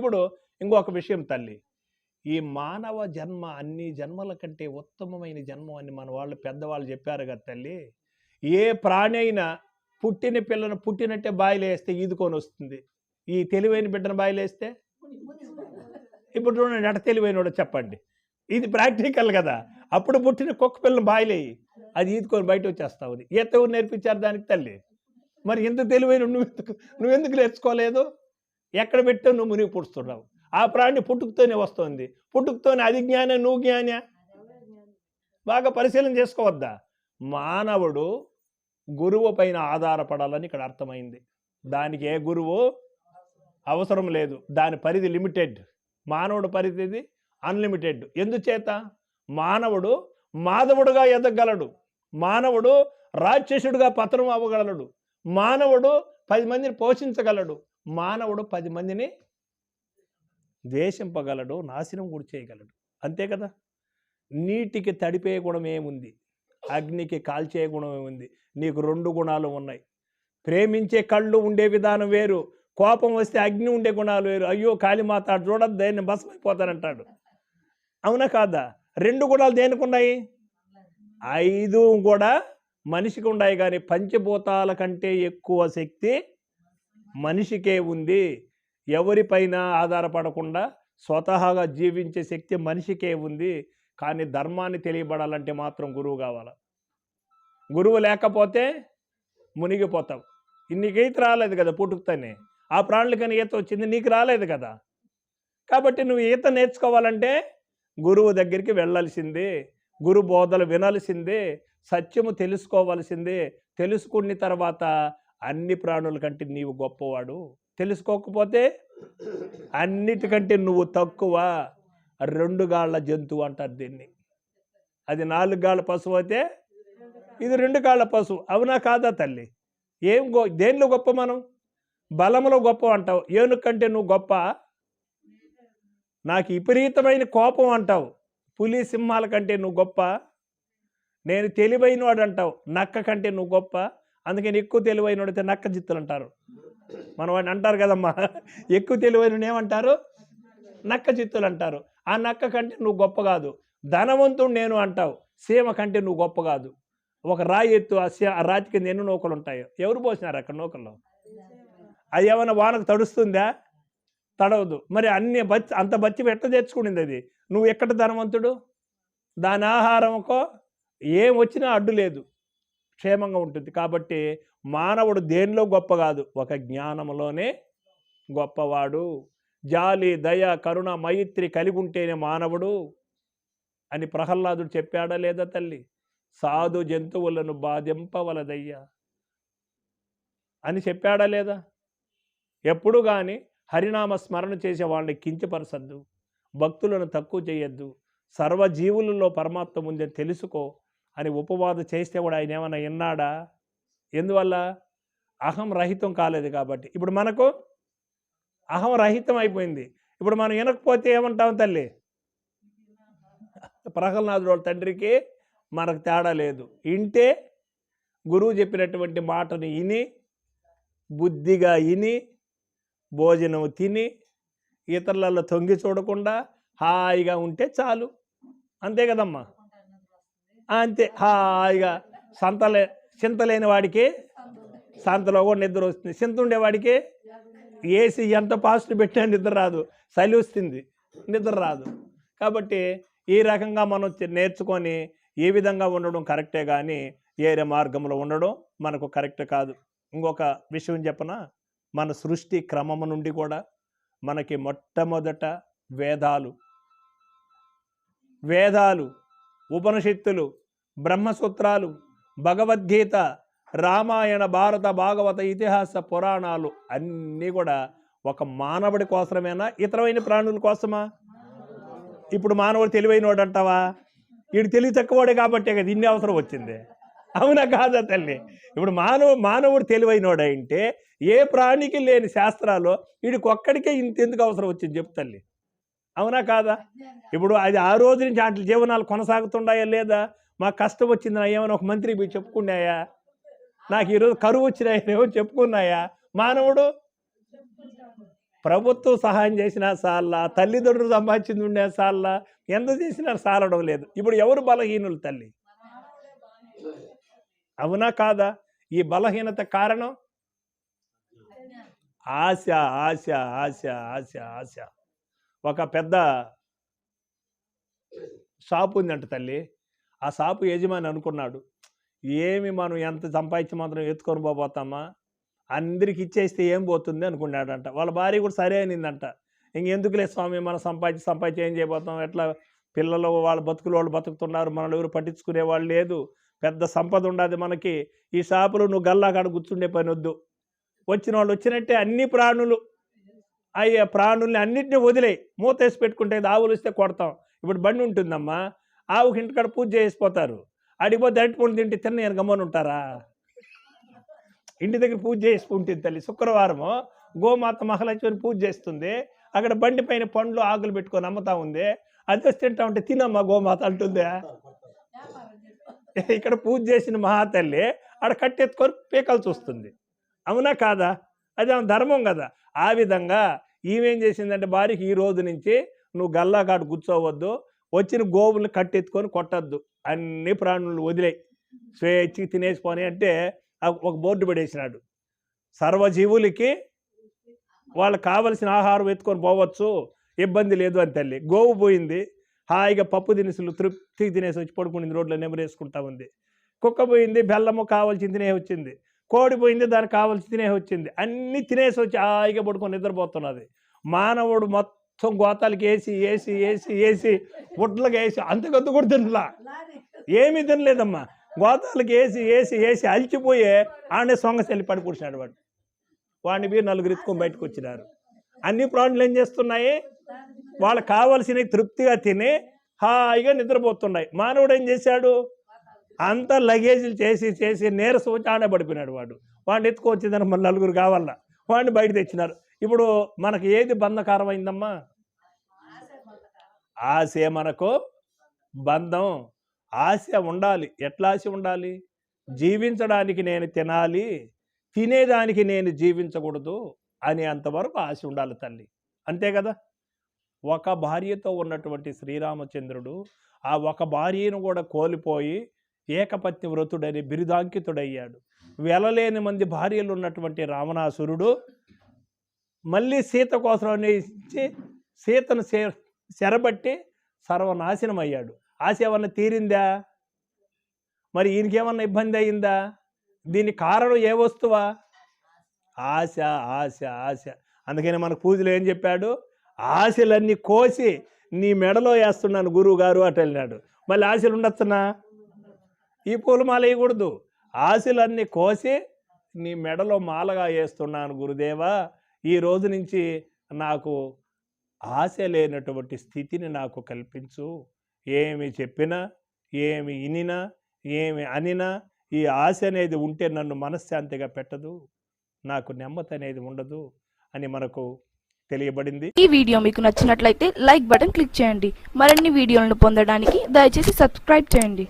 ఇప్పుడు ఇంకొక విషయం తల్లి. ఈ మానవ జన్మ అన్ని జన్మల కంటే ఉత్తమమైన జన్మ అని మన వాళ్ళు పెద్దవాళ్ళు చెప్పారు కదా తల్లి. ఏ ప్రాణి అయినా పుట్టిన పిల్లను పుట్టినట్టే బాయిలేస్తే ఈదుకొని వస్తుంది. ఈ తెలివైన బిడ్డను బాయిలేస్తే ఇప్పుడు చూడండి ఎట తెలివైనోడు చెప్పండి. ఇది ప్రాక్టికల్ కదా. అప్పుడు పుట్టిన కుక్క పిల్లని బాయిలేయి అది ఈదుకొని బయట వచ్చేస్తా ఉంది ఈత ఎవరు నేర్పించారు దానికి తల్లి? మరి ఎంత తెలివైన నువ్వు ఎందుకు నువ్వెందుకు నేర్చుకోలేదు? ఎక్కడ పెట్టావు నువ్వు మునిగి పుడుస్తున్నావు ఆ ప్రాణి పుట్టుకతోనే వస్తుంది. పుట్టుకతోనే అది జ్ఞాన నువ్వు జ్ఞాన? బాగా పరిశీలన చేసుకోవద్దా? మానవుడు గురువు పైన ఆధారపడాలని ఇక్కడ అర్థమైంది. దానికి ఏ గురువు అవసరం లేదు. దాని పరిధి లిమిటెడ్. మానవుడు పరిధిది అన్లిమిటెడ్. ఎందుచేత? మానవుడు మాధవుడుగా ఎదగలడు మానవుడు రాక్షసుడుగా పతనం అవ్వగలడు. మానవుడు పది మందిని పోషించగలడు. మానవుడు పది మందిని ద్వేషింపగలడు నాశనం కూడా చేయగలడు. అంతే కదా? నీటికి తడిపే గుణం ఏముంది? అగ్నికి కాల్చే గుణం ఏముంది? నీకు రెండు గుణాలు ఉన్నాయి. ప్రేమించే కళ్ళు ఉండే విధానం వేరు. కోపం వస్తే అగ్ని ఉండే గుణాలు వేరు. అయ్యో కాళీమాత చూడద్దు దేన్ని భస్మైపోతానంటాడు. అవునా కాదా? రెండు గుణాలు దేనికి ఉన్నాయి? ఐదు కూడా మనిషికి ఉన్నాయి కానీ పంచభూతాల కంటే ఎక్కువ శక్తి మనిషికే ఉంది. ఎవరిపైన ఆధారపడకుండా స్వతహాగా జీవించే శక్తి మనిషికే ఉంది. కానీ ధర్మాన్ని తెలియబడాలంటే మాత్రం గురువు కావాలి. గురువు లేకపోతే మునిగిపోతావు. నీకు ఈత రాలేదు కదా పుట్టుకతోనే. ఆ ప్రాణులకని ఈత వచ్చింది నీకు రాలేదు కదా. కాబట్టి నువ్వు ఈత నేర్చుకోవాలంటే గురువు దగ్గరికి వెళ్ళాల్సిందే. గురు బోధలు వినాల్సిందే. సత్యము తెలుసుకోవాల్సిందే. తెలుసుకున్న తర్వాత అన్ని ప్రాణుల కంటే నీవు గొప్పవాడు. తెలుసుకోకపోతే అన్నిటికంటే నువ్వు తక్కువ. రెండు గాళ్ళ జంతువు అంటారు దీన్ని. అది నాలుగు గాళ్ళ పశువు అయితే ఇది రెండు కాళ్ళ పశువు. అవునా కాదా తల్లి? ఏం గొ దేనిలో గొప్ప మనం? బలంలో గొప్ప అంటావు. ఏనుగు కంటే నువ్వు గొప్ప? నాకు విపరీతమైన కోపం అంటావు. పులి సింహాల కంటే నువ్వు గొప్ప. నేను తెలివైనవాడు అంటావు. నక్క కంటే నువ్వు గొప్ప. అందుకని ఎక్కువ తెలివైనవాడితే నక్క జిత్తులు అంటారు మన వాడిని అంటారు కదమ్మా. ఎక్కువ తెలివైన ఏమంటారు? నక్క చిత్తులు అంటారు ఆ నక్క కంటే నువ్వు గొప్ప కాదు. ధనవంతుడు నేను అంటావు. సీమ కంటే నువ్వు గొప్ప కాదు. ఒక రాయి ఎత్తు ఆ సీ- ఆ రాతి కింద ఎన్ని నూకలు ఉంటాయో. ఎవరు పోసినారు అక్కడ నూకల్లో? అది ఏమైనా వానకు తడుస్తుందా? తడవదు. మరి అన్ని బచ్చి అంత బచ్చి ఎట్ట తెచ్చుకునింది అది? నువ్వు ఎక్కడ ధనవంతుడు? దాని ఆహారంకో ఏం వచ్చినా అడ్డు లేదు. క్షేమంగా ఉంటుంది. కాబట్టి మానవుడు దేనిలో గొప్ప కాదు? ఒక జ్ఞానంలోనే గొప్పవాడు. జాలి దయ కరుణ మైత్రి కలిగి ఉంటేనే మానవుడు అని ప్రహ్లాదుడు చెప్పాడా లేదా తల్లి? సాధు జంతువులను బాధింపవలదయ్యా. అని చెప్పాడా లేదా? ఎప్పుడు కానీ హరినామ స్మరణ చేసే వాళ్ళని కించపరచద్దు భక్తులను తక్కువ చేయొద్దు. సర్వజీవులలో పరమాత్మ ఉందని తెలుసుకో. అని ఉపవాదం చేస్తే కూడా ఆయన ఏమైనా విన్నాడా? ఎందువల్ల? అహం రహితం కాలేదు కాబట్టి. ఇప్పుడు మనకు అహం రహితం అయిపోయింది. ఇప్పుడు మనం వినకపోతే ఏమంటాం తల్లి? ప్రహ్లాదుడు తండ్రికి మనకు తేడా లేదు. ఇంటే గురువు చెప్పినటువంటి మాటను విని బుద్ధిగా విని భోజనం తిని ఇతరులలో తొంగి చూడకుండా హాయిగా ఉంటే చాలు. అంతే కదమ్మా? అంతే. హాయిగా సంతలే చింతలేని వాడికి సంతలో కూడా నిద్ర వస్తుంది. చింత ఉండేవాడికి ఏసీ ఎంత పాజిటివ్ పెట్టినా నిద్ర రాదు. చలి వస్తుంది. నిద్ర రాదు. కాబట్టి ఈ రకంగా మనం నేర్చుకొని ఏ విధంగా ఉండడం కరెక్టే కానీ ఏరే మార్గంలో ఉండడం మనకు కరెక్ట్ కాదు. ఇంకొక విషయం చెప్పన? మన సృష్టి క్రమము నుండి కూడా మనకి మొట్టమొదట వేదాలు. వేదాలు ఉపనిషత్తులు బ్రహ్మసూత్రాలు భగవద్గీత రామాయణ భారత భాగవత ఇతిహాస పురాణాలు అన్నీ కూడా ఒక మానవుడి కోసమేనా? ఇతరమైన ప్రాణుల కోసమా? ఇప్పుడు మానవుడు తెలివైనవాడు అంటావా? వీడు తెలివి తక్కువడే కాబట్టే కదా ఇన్ని అవసరం వచ్చింది. అవునా కాదా తల్లి? ఇప్పుడు మానవ మానవుడు తెలివైనోడంటే అంటే ఏ ప్రాణికి లేని శాస్త్రాలు వీడికి ఒక్కడికే ఇంత ఎందుకు అవసరం వచ్చింది? చెప్పు తల్లి. అవునా కాదా? ఇప్పుడు అది ఆ రోజు నుంచి అట్ల జీవనాలు కొనసాగుతున్నాయా లేదా? మాకు కష్టం వచ్చింది ఏమైనా ఒక మంత్రి పోయి చెప్పుకున్నాయా? నాకు ఈరోజు కరువు వచ్చినాయనేమో చెప్పుకున్నాయా? మానవుడు ప్రభుత్వం సహాయం చేసినా సాల్లా తల్లిదండ్రులు సంపాదించింది ఉండే సాల్లా ఎంత చేసినా సాలడం లేదు. ఇప్పుడు ఎవరు బలహీనులు తల్లి? అవునా కాదా? ఈ బలహీనత కారణం? ఆశ ఆశ ఆశ ఆశ ఆశ. ఒక పెద్ద షాపు ఉందంట తల్లి. ఆ షాపు యజమాని అనుకున్నాడు. ఏమి మనం ఎంత సంపాదించి మాత్రం ఎత్తుకొని పోతామా అందరికి ఇచ్చేస్తే ఏం పోతుంది అనుకున్నాడంట. వాళ్ళ భార్య కూడా సరే అనిందంట. ఇంకెందుకులే స్వామి మనం సంపాదించి సంపాదించి ఏం చేయబోతాం? ఎట్లా పిల్లలు వాళ్ళ బతుకులు వాళ్ళు బతుకుతున్నారు. మనల్ని ఎవరు పట్టించుకునే వాళ్ళు లేదు. పెద్ద సంపద ఉండదు మనకి. ఈ షాపులో నువ్వు గల్లా కాడ కూర్చుండే పని వద్దు. వచ్చిన వాళ్ళు వచ్చినట్టే అన్ని ప్రాణులు. అయ్యే ప్రాణుల్ని అన్నింటినీ వదిలేయి. మూతేసి పెట్టుకుంటే ఆవులు వస్తే కొడతాం. ఇప్పుడు బండి ఉంటుందమ్మా. ఆవుకి ఇంటికాడ పూజ చేసిపోతారు. అడిగిపోతే అరటిపండు తింటే తిన్న నేను గమ్మని ఉంటారా? ఇంటి దగ్గర పూజ చేసుకుంటుంది తల్లి. శుక్రవారము గోమాత మహాలక్ష్మిని పూజ చేస్తుంది. అక్కడ బండి పైన పండ్లు ఆకులు పెట్టుకొని అమ్ముతా ఉంది. అది వచ్చి తింటా ఉంటే తినమ్మా గోమాత అంటుందే? ఇక్కడ పూజ చేసిన మహాతల్లి ఆడ కట్టెత్తుకొని పీకలు చూస్తుంది. అవునా కాదా? అది ఆమె ధర్మం కదా. ఆ విధంగా ఈమెం చేసిందంటే భార్యకి ఈ రోజు నుంచి నువ్వు గల్లా కాడు కూర్చోవద్దు వచ్చిన గోవుల్ని కట్టెత్తుకొని కొట్టద్దు. అన్ని ప్రాణులు వదిలేయి. స్వేచ్ఛకి తినేసిపోని అంటే ఒక బోర్డు పడేసినాడు సర్వజీవులకి వాళ్ళకి కావలసిన ఆహారం ఎత్తుకొని పోవచ్చు ఇబ్బంది లేదు అని తల్లి. గోవు పోయింది హాయిగా పప్పు దినుసులు తృప్తికి తినేసి వచ్చి పడుకునింది రోడ్లో నెమరేసుకుంటా ఉంది. కుక్క పోయింది బెల్లము కావాల్సింది తినే వచ్చింది. కోడి పోయింది దానికి కావాల్సి తినే వచ్చింది అన్నీ తినేసి వచ్చి హాయిగా పడుకొని నిద్రపోతున్నది. మానవుడు మొత్తం గోతాలకి వేసి వేసి వేసి వేసి గుడ్లకి వేసి అంతకొద్దు కూడా తినలా. ఏమీ తినలేదమ్మా. గోతాలకి వేసి వేసి వేసి అలిచిపోయే ఆడే సొంగసెల్లి పడి కూర్చున్నాడు వాడు. వాడిని మీరు నలుగురు ఎత్తుకొని బయటకు వచ్చినారు అన్ని ప్రాణులు ఏం చేస్తున్నాయి? వాళ్ళకి కావలసినవి తృప్తిగా తిని హాయిగా నిద్రపోతున్నాయి. మానవుడు ఏం చేశాడు? అంతా లగేజీలు చేసి చేసి నీరసం వచ్చి ఆడే పడిపోయినాడు వాడు. వాడిని ఎత్తుకొచ్చిందని మన నలుగురు కావాలా? వాడిని బయట తెచ్చినారు. ఇప్పుడు మనకి ఏది బంధకారమైందమ్మా? ఆశే మనకు బంధం. ఆశ ఉండాలి. ఎట్లా ఆశ ఉండాలి? జీవించడానికి నేను తినాలి. తినేదానికి నేను జీవించకూడదు అని అంతవరకు ఆశ ఉండాలి తల్లి. అంతే కదా? ఒక భార్యతో ఉన్నటువంటి శ్రీరామచంద్రుడు ఆ ఒక భార్యను కూడా కోల్పోయి ఏకపత్ని వ్రతుడని బిరుదాంకితుడయ్యాడు. వెలలేని మంది భార్యలు ఉన్నటువంటి రావణాసురుడు మళ్ళీ సీత కోసం ఇచ్చి సీతను శే సర్వనాశనం అయ్యాడు ఆశ ఏమన్నా తీరిందా? మరి ఈయనకేమన్నా ఇబ్బంది అయిందా? దీనికి కారణం ఏ వస్తువా? ఆశ ఆశ ఆశ. అందుకని మన పూజలు ఏం చెప్పాడు? ఆశలన్నీ కోసి నీ మెడలో వేస్తున్నాను గురువు గారు అటు వెళ్ళినాడు మళ్ళీ ఆశలు ఉండొచ్చునా? ఈ పూలు మాల వేయకూడదు ఆశలన్నీ కోసి నీ మెడలో మాలగా వేస్తున్నాను గురుదేవా. ఈ రోజు నుంచి నాకు ఆశ లేనటువంటి స్థితిని నాకు కల్పించు. ఏమి చెప్పినా ఏమి ఇనినా ఏమి అనినా ఈ ఆశ అనేది ఉంటే నన్ను మనశ్శాంతిగా పెట్టదు. నాకు నెమ్మది అనేది ఉండదు అని మనకు తెలియబడింది. ఈ వీడియో మీకు నచ్చినట్లయితే లైక్ బటన్ క్లిక్ చేయండి. మరిన్ని వీడియోలను పొందడానికి దయచేసి సబ్స్క్రైబ్ చేయండి.